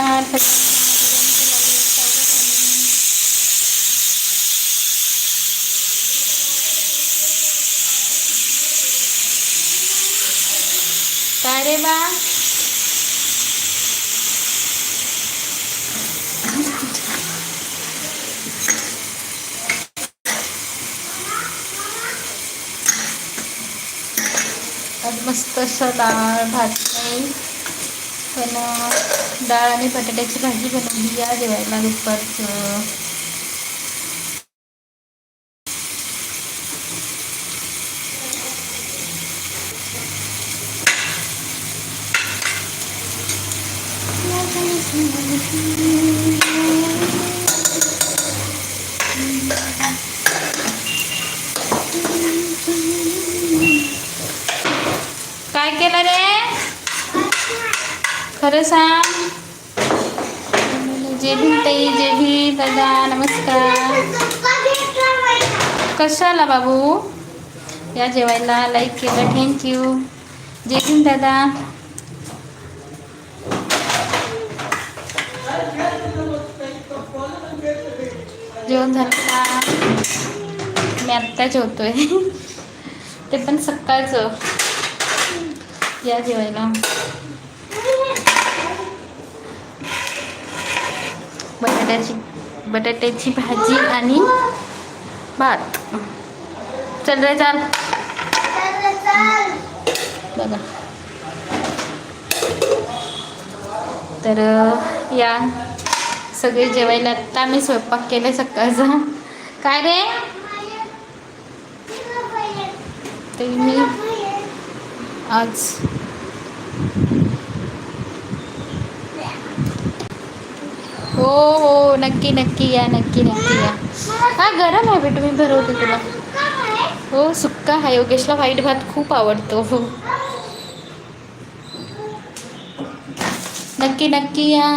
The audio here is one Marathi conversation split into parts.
नमस्कार. काय रे बा? मस्त असं डाळ भात नाही पण डाळ आणि बटाट्याची भाजी बनवली या जेवायला दुपारचं. काय केलं रे? खरं सांग. जे भी ताई जे भी दादा नमस्कार. कशाला बाबू? या जेवायला लाईक केलं थँक्यू जे भीम दादा. जेवण झालं का? मी आत्ता जेवतोय. ते पण सकाळचं. या जेवायला. बटाट्याची बटाट्याची भाजी आणि भात. चल रे चाल. बघा. तर या सगळे जेवायला आत्ता मी स्वयंपाक केला सकाळचा. काय रे? ते मी आज हो हो नक्की नक्की या नक्की नक्की या. हा गरम आहे बेटू मी भरवते तुला. हो सुक्का हा योगेशला व्हाईट भात खूप आवडतो. हो नक्की नक्की या.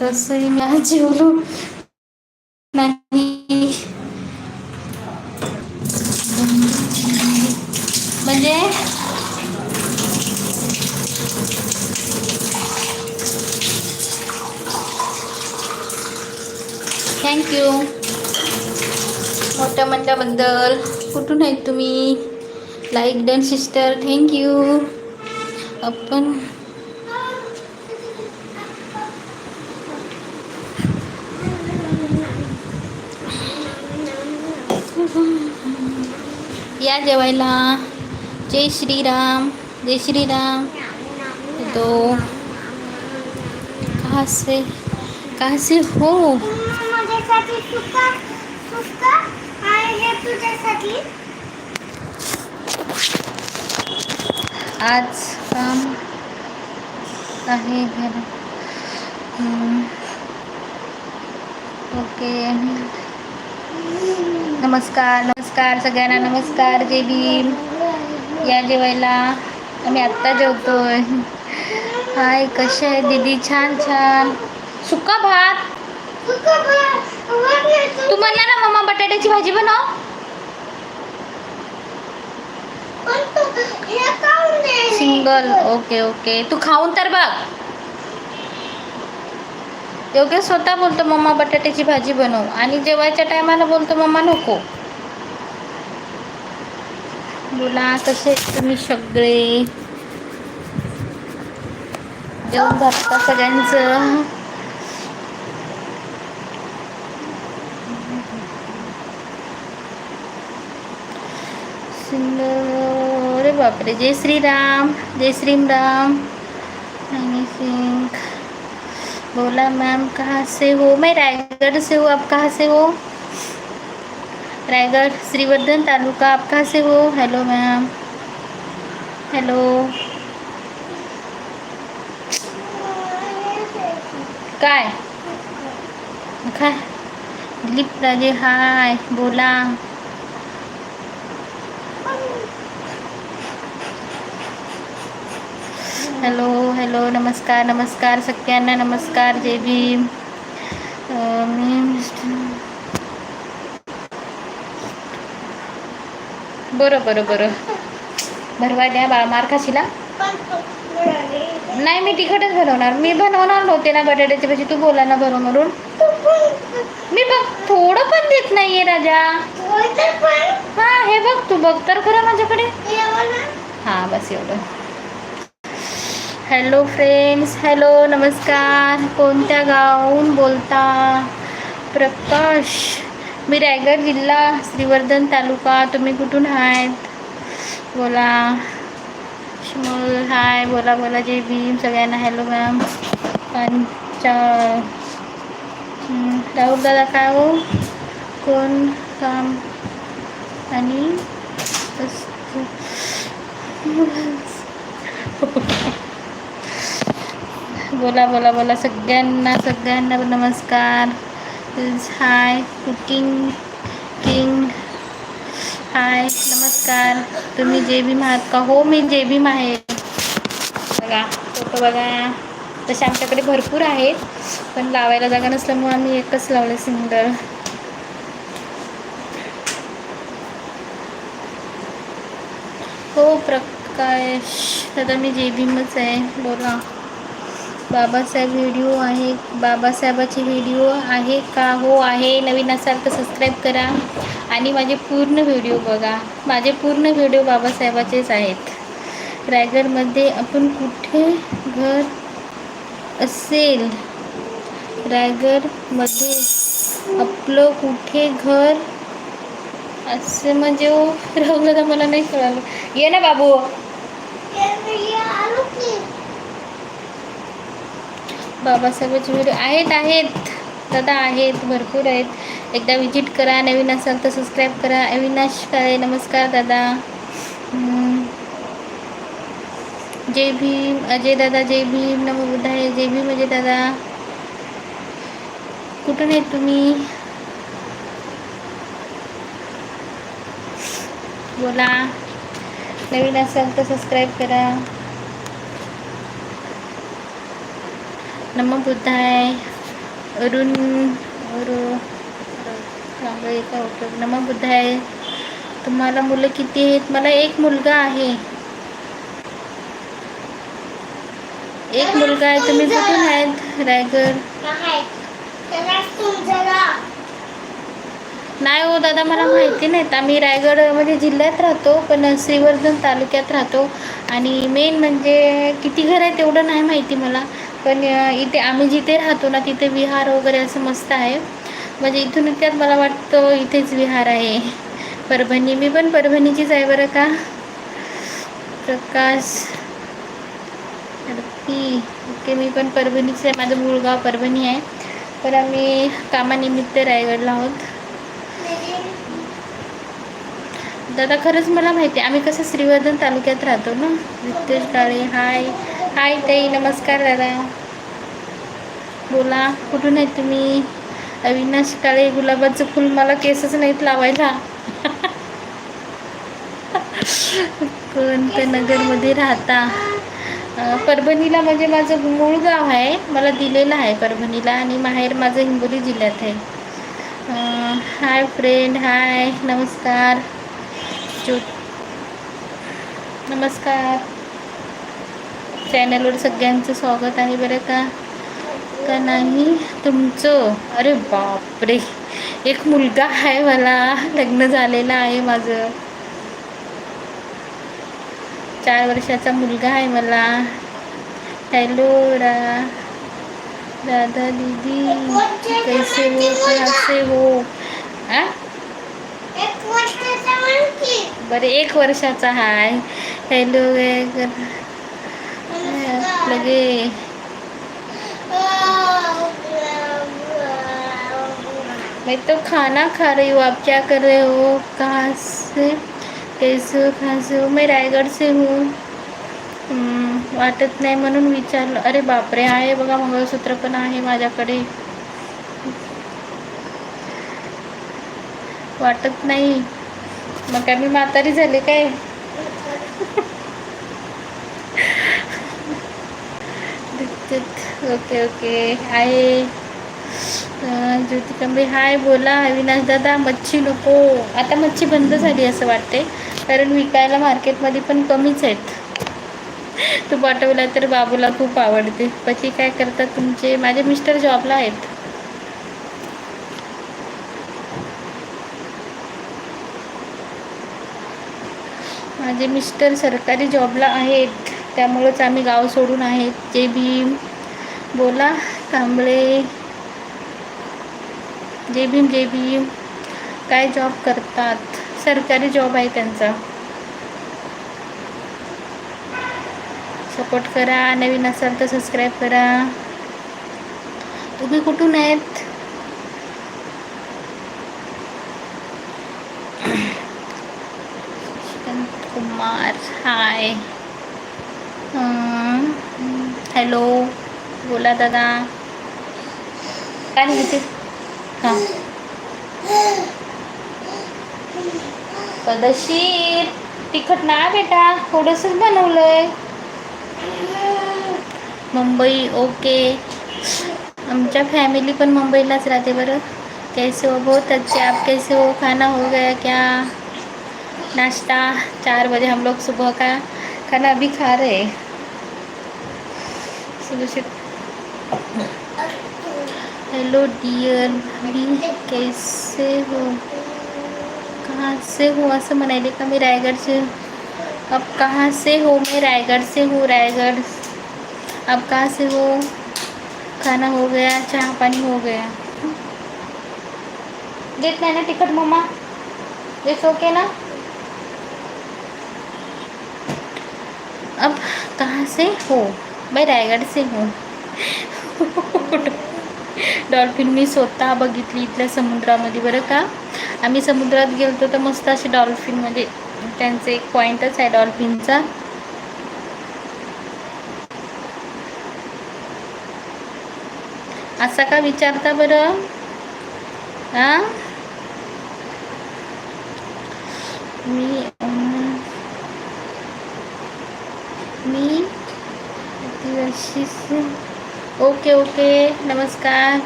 तसंही मी जेवलो नाही. थँक्यू मोठ्या म्हणल्याबद्दल कुठून आहेत तुम्ही? लाईक डन सिस्टर थँक्यू आपण या जेवायला. जय श्रीराम. जय श्रीराम. तो कहाँ से कहाँ से हो? सुका सुका आणि हे तुझ्यासाठी आज काम आहे घर. ओके। नमस्कार नमस्कार सगळ्यांना नमस्कार जय भीम। या जेवायला आम्ही आत्ता जेवतोय. हाय कसे आहे दीदी? छान छान. सुका भात. सुका भात. तू म्हणला ना मम्मा बटाट्याची भाजी बनव. Single okay okay. तू खाऊन तर बघ. योग्य स्वतः बोलतो मम्मा बटाट्याची भाजी बनव. आणि जेवायच्या टायमाला बोलतो मम्मा नको. बोला कसे तुम्ही सगळे? जेवण झालं सगळ्यांचं? सिंगल अरे बापरे जय जय श्रीराम हनी सिंह बोला, मैम, कहाँ से हो? मैं रायगढ़ से हूँ। आप कहाँ से हो? रायगढ़, श्रीवर्धन तालुका। आप कहाँ से हो? हेलो मैम हेलो काय? दिलीप राजे हाय बोला. हॅलो हॅलो नमस्कार नमस्कार सगळ्यांना नमस्कार जय भीम. मी बरं बरं बरं. भरवा द्या बाळा मार खाशीला. पण तू नाही मी तिखटच बनवणार. मी बनवणार नव्हते ना बटाट्याची भाजी. तू बोला ना बरं म्हणून मी बघ थोडं पण देत नाहीये राजा. हा हे बघ तू बघ तर खरं माझ्याकडे. हां बस एवढं. हॅलो फ्रेंड्स हॅलो नमस्कार. कोणत्या गावून बोलता? प्रकाश. मी रायगड जिल्हा श्रीवर्धन तालुका. तुम्ही कुठून आहात? बोला. शिमोल. हाय. बोला बोला. जे भीम. सगळ्यांना हॅलो मॅम. पंचा राहुल दादा काय हो? कोण काम आणि बोला बोला बोला. सगळ्यांना सगळ्यांना नमस्कार. हाय कुकिंग किंग हाय नमस्कार. तुम्ही जे भीम आहात का हो मी जे भीम आहे बघा फोटो बघा. तसे आमच्याकडे भरपूर आहेत पण लावायला जागा नसल्यामुळे आम्ही एकच लावलं सिंगल. हो प्रकाश. दादा मी जे भीमच आहे. बोला. बाबासाहेब व्हिडिओ आहे. बाबासाहेबाचे व्हिडिओ आहे का? हो आहे. नवीन असाल तर सबस्क्राईब करा. आणि माझे पूर्ण व्हिडिओ बघा. माझे पूर्ण व्हिडिओ बाबासाहेबाचेच आहेत. रायगडमध्ये आपण कुठे घर असेल? रायगडमध्ये आपलं कुठे घर असं म्हणजे हो राहुल मला नाही कळालं. ये ना बाबू. आलो बाबासाहेबाचे व्हिडिओ आहेत आहेत. दादा आहेत भरपूर आहेत. एकदा विजिट करा नवीन असाल तर सबस्क्राईब करा. अविनाश काळे नमस्कार दादा. जय भीम अजय दादा जय भीम. नमो बुद्धाय जय भीम अजय दादा. कुठून आहेत तुम्ही? बोला. नवीन असाल तर सबस्क्राईब करा. நம்ம புத்தாய் अरुण ஒரு कांबळे का उपयोग नमो तुम्हाला मुलं किती आहेत मला एक मुलगा आहे एक मुलगा आहे तुम्ही कुठून आहेत रायगड नाही हो दादा मला माहिती नाहीत आम्ही रायगड म्हणजे जिल्ह्यात राहतो पण श्रीवर्धन तालुक्यात राहतो आणि मेन म्हणजे किती घर आहे तेवढं नाही माहिती मला पण इथे आम्ही जिथे राहतो ना तिथे विहार वगैरे असं मस्त आहे. म्हणजे इथून त्यात मला वाटतं इथेच विहार आहे. परभणी मी पण परभणीचीच आहे बरं का. प्रकाश. अडपी ओके मी पण परभणीच आहे. माझं मूळ गाव परभणी आहे. पण आम्ही कामानिमित्त रायगडला आहोत. दादा खरंच मला माहिती आहे आम्ही कसं श्रीवर्धन तालुक्यात राहतो ना? नितेश काळे हाय हाय ताई नमस्कार दादा. बोला कुठून आहे तुम्ही? अविनाश काळे गुलाबाचं फुल मला केसच नाहीत लावायला. कोणत्या नगरमध्ये राहता? परभणीला म्हणजे माझं मूळ गाव आहे. मला दिलेलं आहे परभणीला आणि माहेर माझं हिंगोली जिल्ह्यात आहे. हाय फ्रेंड हाय नमस्कार. ज्योत नमस्कार. चॅनलवर सगळ्यांचं स्वागत आहे बरं का? का नाही? तुमचं? अरे बापरे. एक मुलगा आहे मला. लग्न झालेलं आहे माझं. चार वर्षाचा मुलगा आहे मला. हॅलो रा दादा दीदी. कैसे हो? कसे हो? आ? बरं एक वर्षाचा हाय. हॅलो लगे. मैं तो खाना खा रही हूँ। आप क्या कर रहे हो? कहाँ से? कैसे हो? कहाँ से हो? मैं रायगड से हूँ। वाटत नाही म्हणून विचारलं अरे बापरे आहे बघा मंगळसूत्र पण आहे माझ्याकडे वाटत नाही। मग काय मी म्हातारी झाले काय? Okay okay. आहे. ज्योती कंबे हाय बोला. अविनाश दादा मच्छी नको. आता मच्छी बंद झाली असं वाटते कारण विकायला मार्केटमध्ये पण कमीच आहेत. तू पाठवला तर बाबूला खूप आवडते. पती काय करतात तुमचे? माझे मिस्टर जॉबला आहेत. माझे मिस्टर सरकारी जॉबला आहेत. त्यामुळंच आम्ही गाव सोडून आहेत. जे भीम. बोला कांबळे जय भीम जय भीम. काय जॉब करतात? सरकारी जॉब आहे त्यांचा. सपोर्ट करा. नवीन असाल तर सबस्क्राईब करा. तुम्ही कुठून आहेत? कुमार. हाय हॅलो बोला दादा. काय माहिती हाँ। पदशीर तिखट ना बेटा थोडंसंच बनवलंय. मुंबई, ओके. आमच्या फॅमिली पण मुंबईलाच राहते बरं. कैसे हो बहुत अच्छे, आप कैसे हो? खाना हो गया क्या? नाश्ता, चार बजे हम लोग सुबह का खाना अभी खा रहे सुबह से हेलो डियर भाई कैसे हो? कहाँ से हो? असं म्हणाले का मी रायगडचे अब कहाँ से हो मैं रायगढ़ से हूँ, रायगढ़? अब कहाँ से हो? खाना हो गया, चाय पानी हो गया। नाही ना तिखट मम्मा। इट्स ओके ना? अब कहाँ से हो? मैं रायगढ़ से हूँ। डॉल्फिन मी स्वतः बघितली इथल्या समुद्रामध्ये बरं का? आम्ही समुद्रात गेलतो तर मस्त असे डॉल्फिन म्हणजे त्यांचं एक पॉईंटच आहे डॉल्फिनचा. असा का विचारता बरं? हां मी अं, मी आदिवासी ओके ओके नमस्कार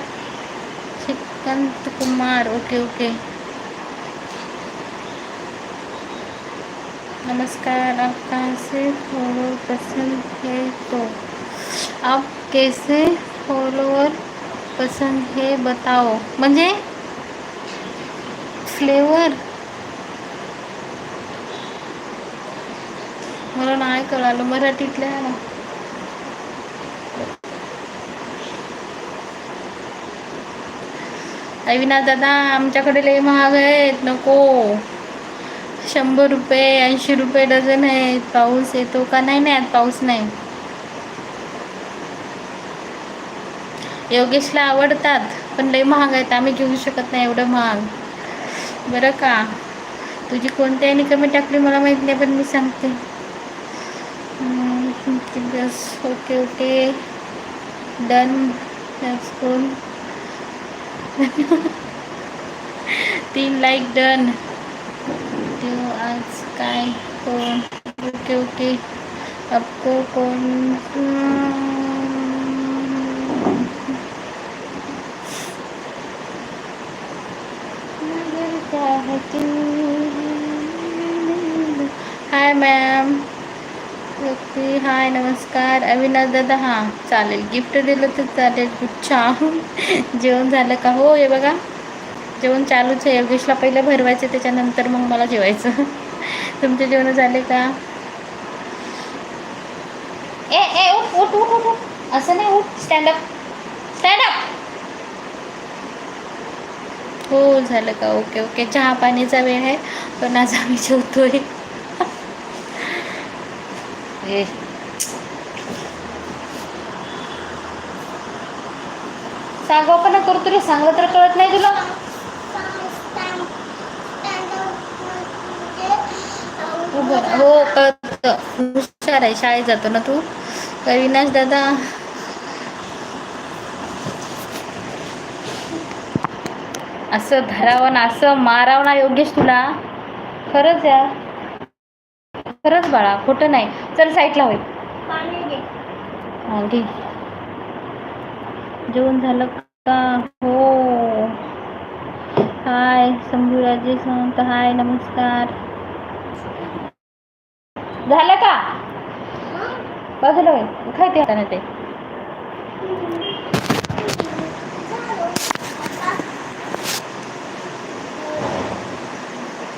श्रीकांत कुमार ओके ओके नमस्कार आप कहाँ से फॉलो पसंद है तो? आप कैसे फॉलोअर पसंद है बताओ। म्हणजे फ्लेवर मला नाही कळालं मराठीतल्या अविनाश दादा आमच्याकडे लय महाग आहेत नको. शंभर रुपये ऐंशी रुपये डझन आहेत. पाऊस येतो का? नाही नाही आज पाऊस नाही. योगेशला आवडतात पण लय महाग आहेत. आम्ही घेऊ शकत नाही एवढं महाग. बरं का? तुझी कोणती आणि कमी टाकली मला माहीत नाही पण मी सांगते. बस. Okay okay. डन कोण तीन लाईक डन देव आज काय कोण ओके ओके आपको कौन नजर चाहती हाय मॅम व्यक्ती हाय नमस्कार. अविनाश दादा हां चालेल. गिफ्ट दिलं तर चालेल. छान जेवण झालं का? हो हे बघा. जेवण चालूच आहे. योगेशला पहिलं भरवायचं त्याच्यानंतर मग मला जेवायचं. तुमचे जेवण झाले का? ए ए उठ उठ उठ उठ उठ. असं नाही उठ. स्टँडअप स्टँडअप हो झालं का? ओके ओके चहा पाणीचा वेळ आहे. पण आज आम्ही जेवतोय. हे. सांगा पण करतो रे सांगलं तर कळत नाही तुला? हो, हो कळत. हुशार आहे शाळेत जातो ना तू. अविनाश दादा. असं धरावं ना असं मारावं ना योगेश तुला. खरंच या खरंच बाळा खोटं नाही. चल साईडला होईल हा घे. जेवण झालं का? हो. हाय शंभूराजे सांगत हाय नमस्कार. झालं का? बाजूला खायते हाताने ते.